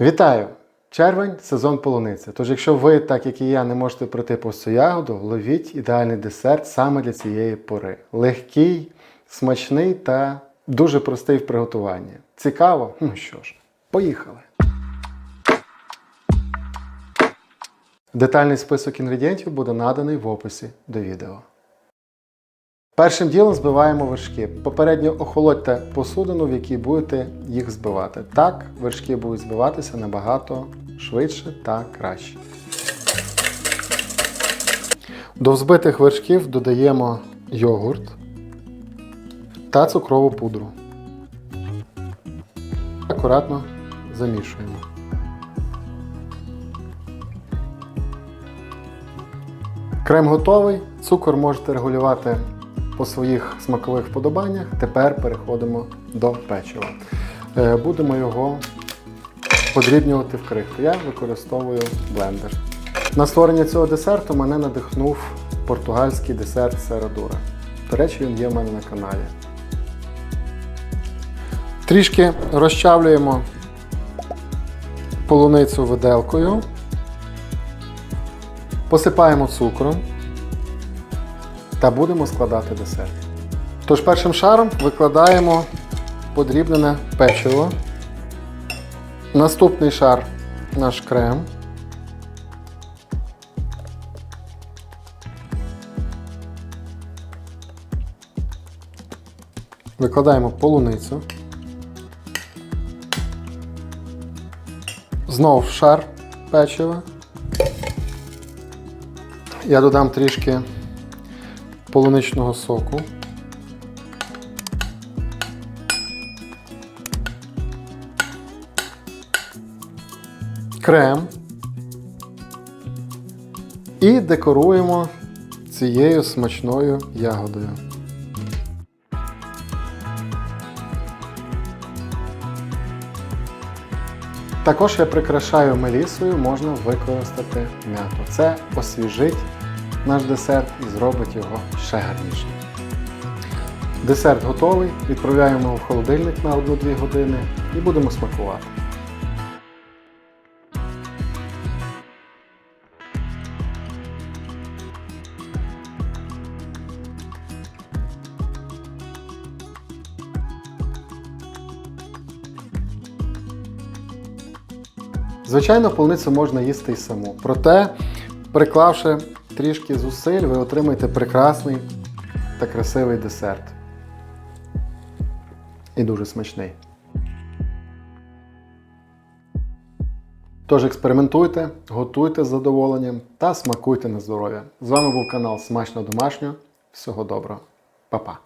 Вітаю! Червень сезон полуниці. Тож, якщо ви, так як і я, не можете пройти по цю ягоду, ловіть ідеальний десерт саме для цієї пори. Легкий, смачний та дуже простий в приготуванні. Цікаво? Ну що ж, поїхали! Детальний список інгредієнтів буде наданий в описі до відео. Першим ділом збиваємо вершки. Попередньо охолодьте посудину, в якій будете їх збивати. Так вершки будуть збиватися набагато швидше та краще. До взбитих вершків додаємо йогурт та цукрову пудру. Акуратно замішуємо. Крем готовий. Цукор можете регулювати по своїх смакових вподобаннях. Тепер переходимо до печива. Е, Будемо його подрібнювати в крихту. Я використовую блендер. На створення цього десерту мене надихнув португальський десерт Серадура. До речі, він є в мене на каналі. Трішки розчавлюємо полуницю виделкою, посипаємо цукром та будемо складати десерт. Тож першим шаром викладаємо подрібнене печиво. Наступний шар наш крем. Викладаємо полуницю. Знов шар печива. Я додам трішки полуничного соку. Крем. І декоруємо цією смачною ягодою. Також я прикрашаю мелісою, можна використати м'яту. Це освіжить наш десерт і зробить його ще гарнішим. Десерт готовий, відправляємо його в холодильник на 1-2 години і будемо смакувати. Звичайно, полуницю можна їсти і саму. Проте, приклавши трішки зусиль, ви отримаєте прекрасний та красивий десерт. І дуже смачний. Тож експериментуйте, готуйте з задоволенням та смакуйте на здоров'я. З вами був канал Смачно Домашньо. Всього доброго. Па-па!